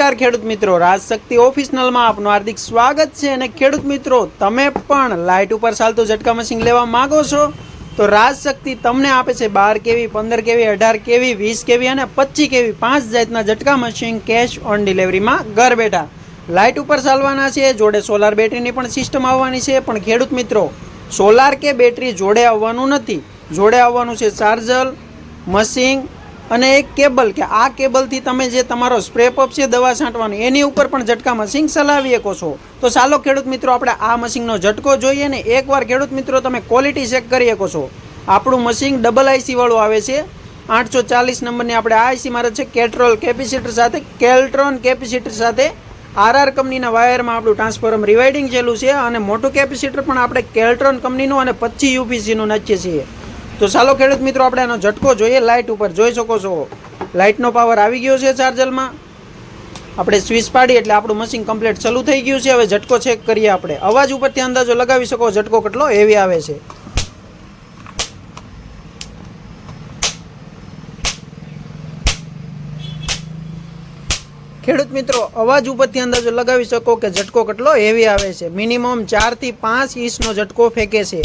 નમસ્કાર ખેડૂત મિત્રો. રાજશક્તિ ઓફિશનલમાં આપનું હાર્દિક સ્વાગત છે અને ખેડૂત મિત્રો, તમે પણ લાઇટ ઉપર ચાલતું ઝટકા મશીન લેવા માંગો છો? તો રાજશક્તિ તમને આપે છે બાર કેવી, પંદર કેવી, અઢાર કેવી, વીસ કેવી અને પચીસ કેવી પાંચ જાતના ઝટકા મશીન કેશ ઓન ડિલિવરીમાં ઘર બેઠા. લાઇટ ઉપર ચાલવાના છે, જોડે સોલાર બેટરીની પણ સિસ્ટમ આવવાની છે, પણ ખેડૂત મિત્રો, સોલાર કે બેટરી જોડે આવવાનું નથી. જોડે આવવાનું છે ચાર્જર, મશીન અને એક કેબલ કે આ કેબલથી તમે જે તમારો સ્પ્રે પંપ છે, દવા છાંટવાનો, એની ઉપર પણ ઝટકા મશીન ચલાવી શકો છો. તો ચાલો ખેડૂત મિત્રો, આપણે આ મશીનનો ઝટકો જોઈએ ને એકવાર ખેડૂત મિત્રો, તમે ક્વોલિટી ચેક કરી શકો છો. આપણું મશીન ડબલ આઈસીવાળું આવે છે. આઠસો ચાલીસ નંબરની આપણે આ આઈસી મારે છે, કેટ્રોલ કેપેસિટર સાથે, કેલ્ટ્રોન કેપેસિટર સાથે આરઆર કંપનીના વાયરમાં આપણું ટ્રાન્સફોર્મ રિવાઇડિંગ છેલું છે અને મોટું કેપેસિટર પણ આપણે કેલ્ટ્રોન કંપનીનું અને પચીસ યુપીસીનું નાખીએ છીએ. તો ચાલો ખેડૂત મિત્રો, આપણે આનો ઝટકો જોઈએ. લાઇટ ઉપર જોઈ શકો છો. લાઇટનો પાવર આવી ગયો છે ચાર્જરમાં. આપણે સ્વિચ પાડી એટલે આપણું મશીન કમ્પ્લીટ ચાલુ થઈ ગયું છે. હવે ઝટકો ચેક કરીએ આપણે. અવાજ ઉપરથી અંદાજો લગાવી શકો. ઝટકો કેટલો? એવી આવે છે. ખેડૂત મિત્રો, અવાજ ઉપરથી અંદાજો લગાવી શકો કે ઝટકો કેટલો? હેવી આવે છે. મિનિમમ ચારથી પાંચ ઇંચનો ઝટકો ફેંકે છે.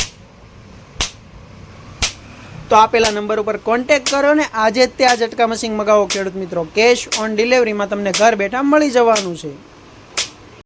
તો આપેલા નંબર ઉપર કોન્ટેક્ટ કરો ને આજે જ તે આ ઝટકા મશીન મગાવો ખેડૂત મિત્રો. કેશ ઓન ડિલિવરીમાં તમને ઘર બેઠા મળી જવાનું છે.